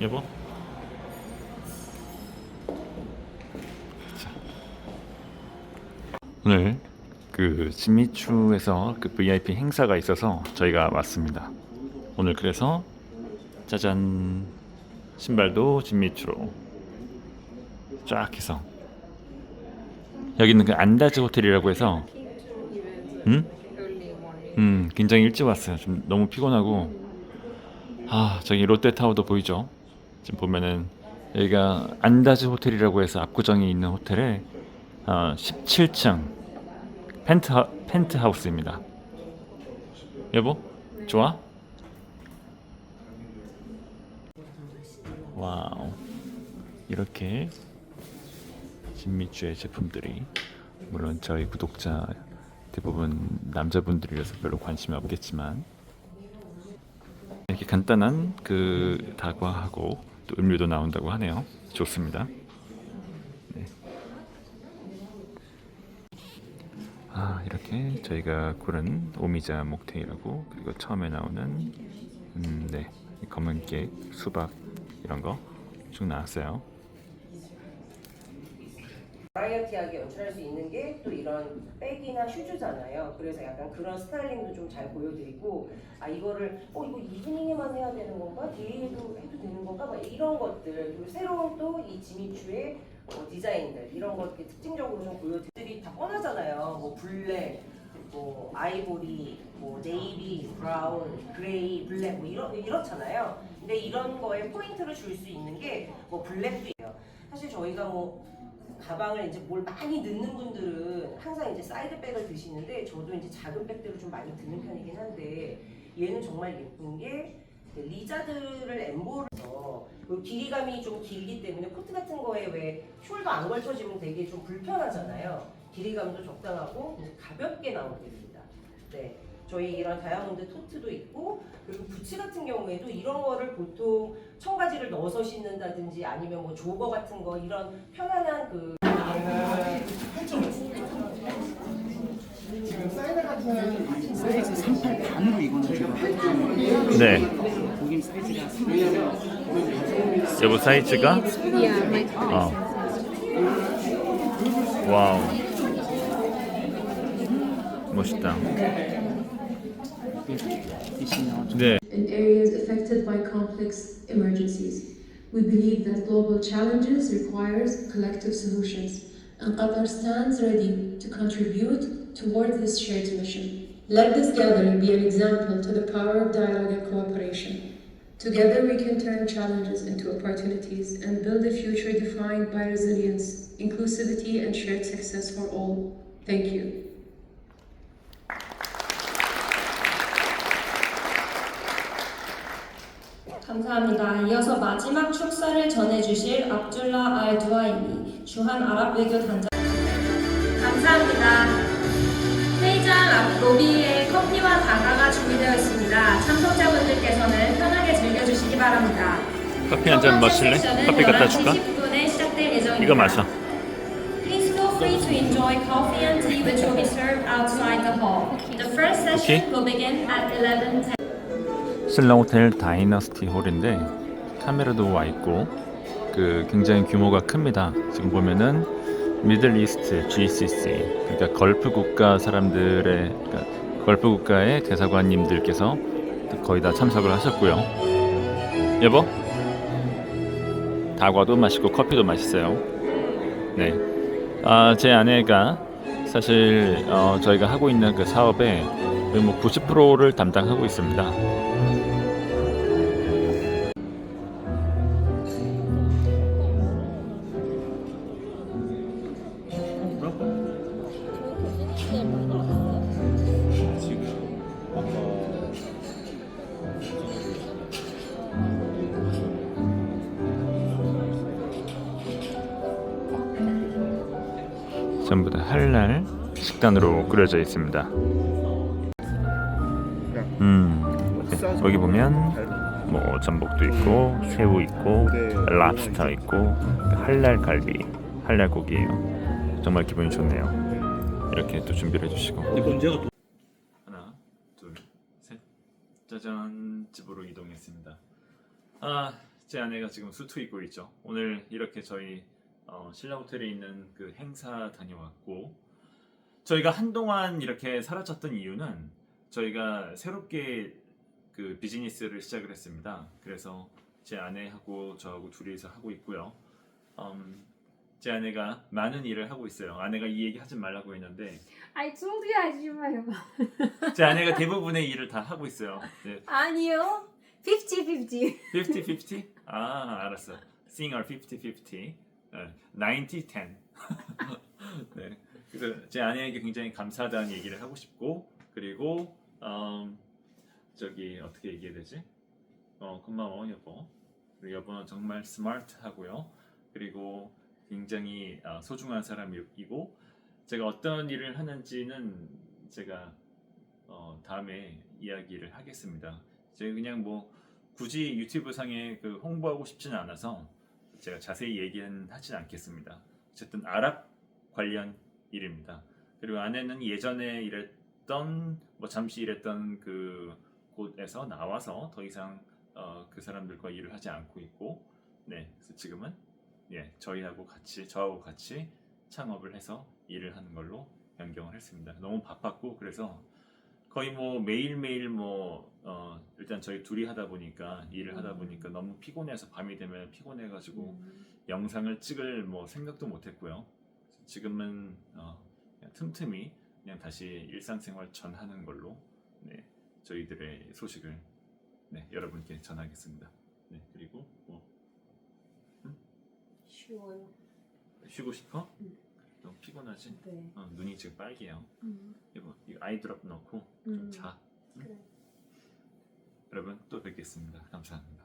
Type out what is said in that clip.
여보? 자. 오늘 그 진미추에서 그 VIP 행사가 있어서 저희가 왔습니다. 오늘 그래서 짜잔 신발도 진미추로 쫙 해서 여기는 그 안다즈 호텔이라고 해서 음? 음 굉장히 일찍 왔어요. 좀 너무 피곤하고 아 저기 롯데타워도 보이죠? 지금 보면은 여기가 안다즈 호텔이라고 해서 압구정에 있는 호텔에 어, 17층 펜트 펜트하우스입니다. 여보 좋아? 와우 이렇게 진미주의 제품들이 물론 저희 구독자 대부분 남자분들이라서 별로 관심이 없겠지만 이렇게 간단한 그 다과하고 또 음료도 나온다고 하네요. 좋습니다. 네. 아 이렇게 저희가 고른 오미자 목테일하고 그리고 처음에 나오는 음, 네이 검은 깨 수박 이런 거 쭉 나왔어요. 바라이어티하게 연출할 수 있는 게 또 이런 백이나 슈즈잖아요. 그래서 약간 그런 스타일링도 좀 잘 보여드리고 아 이거를 어 이거 이브닝에만 해야 되는 건가? 데이에도 해도 되는 건가? 막 이런 것들 그리고 새로운 또 이 지미추의 어, 디자인들 이런 것들 특징적으로 좀 보여드리 다 뻔하잖아요. 뭐 블랙, 뭐 아이보리, 뭐 네이비, 브라운, 그레이, 블랙 뭐 이런 이렇잖아요. 근데 이런 거에 포인트를 줄 수 있는 게 뭐 블랙도 있어요. 사실 저희가 뭐 가방을 이제 뭘 많이 넣는 분들은 항상 이제 사이드백을 드시는데 저도 이제 작은 백들을 좀 많이 드는 편이긴 한데 얘는 정말 예쁜 게 리자드를 엠보를 해서 그 길이감이 좀 길기 때문에 코트 같은 거에 왜 숄더 안 걸쳐지면 되게 좀 불편하잖아요. 길이감도 적당하고 가볍게 나오드립니다. 네. 저희 이런 다이아몬드 토트도 있고 그리고 부츠 같은 경우에도 이런 거를 보통 청바지를 넣어서 신는다든지 아니면 뭐 조거 같은 거 이런 편안한 그 사이즈 38 반으로 이거는 지금 네. 고객 사이즈가 여보 사이즈가 Yeah, my 어. 와우. 멋있다. in areas affected by complex emergencies. We believe that global challenges requires collective solutions, and Qatar stands ready to contribute toward this shared mission. Let this gathering be an example to the power of dialogue and cooperation. Together we can turn challenges into opportunities and build a future defined by resilience, inclusivity, and shared success for all. Thank you. 감사합니다. 이어서 마지막 축사를 전해주실 압둘라 알 두아이니 주한 아랍 외교 단장. 감사합니다. 회의장 앞 로비에 커피와 다가가 준비되어 있습니다. 참석자분들께서는 편하게 즐겨주시기 바랍니다. 커피 한 잔 마실래? 커피 갖다 줄까? 10분에 시작될 예정입니다. 이거 마셔. Please feel free to enjoy coffee and tea which will be served outside the hall. The first session will begin at 11:10. 신랑 호텔 다이너스티 홀인데 카메라도 와 있고 그 굉장히 규모가 큽니다. 지금 보면은 미들 이스트 GCC 그러니까 걸프 국가 사람들의 그러니까 걸프 국가의 대사관님들께서 거의 다 참석을 하셨고요. 여보 다과도 맛있고 커피도 맛있어요. 네. 아, 제 아내가 사실 어, 저희가 하고 있는 그 거의 뭐 90%를 담당하고 있습니다. 전부 다 할랄 식단으로 끓여져 있습니다. 음, 네, 여기 보면 뭐 전복도 있고 새우 있고 랍스터 있고 할랄 갈비, 할랄 고기예요. 정말 기분이 좋네요. 이렇게 또 준비를 해주시고 하나, 둘, 셋, 짜잔 집으로 이동했습니다. 아 제 아내가 지금 수트 입고 있죠. 오늘 이렇게 저희 어, 신라 호텔에 있는 그 행사 다녀왔고 저희가 한동안 이렇게 사라졌던 이유는 저희가 새롭게 그 비즈니스를 시작을 했습니다. 그래서 제 아내하고 저하고 둘이서 하고 있고요. 음, 제 아내가 많은 일을 하고 있어요. 아내가 이 얘기 하지 말라고 했는데 I told you 하지 마요. 제 아내가 대부분의 일을 다 하고 있어요. 네, 아니요. 50-50. 50-50? 아 알았어. Singer 50-50. 네, 90-10. 네, 그래서 제 아내에게 굉장히 감사하다는 얘기를 하고 싶고 그리고 음, 저기 어떻게 얘기해야 되지? 어 고마워 여보. 그리고 여보는 정말 스마트하고요. 그리고 굉장히 아, 소중한 사람이고 제가 어떤 일을 하는지는 제가 어, 다음에 이야기를 하겠습니다. 제가 그냥 뭐 굳이 유튜브 상에 그 홍보하고 싶지는 않아서 제가 자세히 얘기는 하진 않겠습니다. 어쨌든 아랍 관련 일입니다. 그리고 아내는 예전에 일했던 뭐 잠시 일했던 그 곳에서 나와서 더 이상 어, 그 사람들과 일을 하지 않고 있고, 네, 그래서 지금은 예 저희하고 같이 저하고 같이 창업을 해서 일을 하는 걸로 변경을 했습니다. 너무 바빴고 그래서 거의 뭐 매일매일 뭐 어, 일단 저희 둘이 하다 보니까 일을 하다 보니까 너무 피곤해서 밤이 되면 피곤해가지고 영상을 찍을 뭐 생각도 못했고요. 지금은 어, 그냥 틈틈이 그냥 다시 일상생활 전하는 걸로 네, 저희들의 소식을 네, 여러분께 전하겠습니다. 네, 그리고 뭐 쉬워요. 쉬고 싶어? 응. 너무 피곤하지? 네. 어, 눈이 지금 빨개요. 음. 여러분, 이 아이드롭 넣고 좀 음. 자. 응? 그래. 여러분, 또 뵙겠습니다. 감사합니다.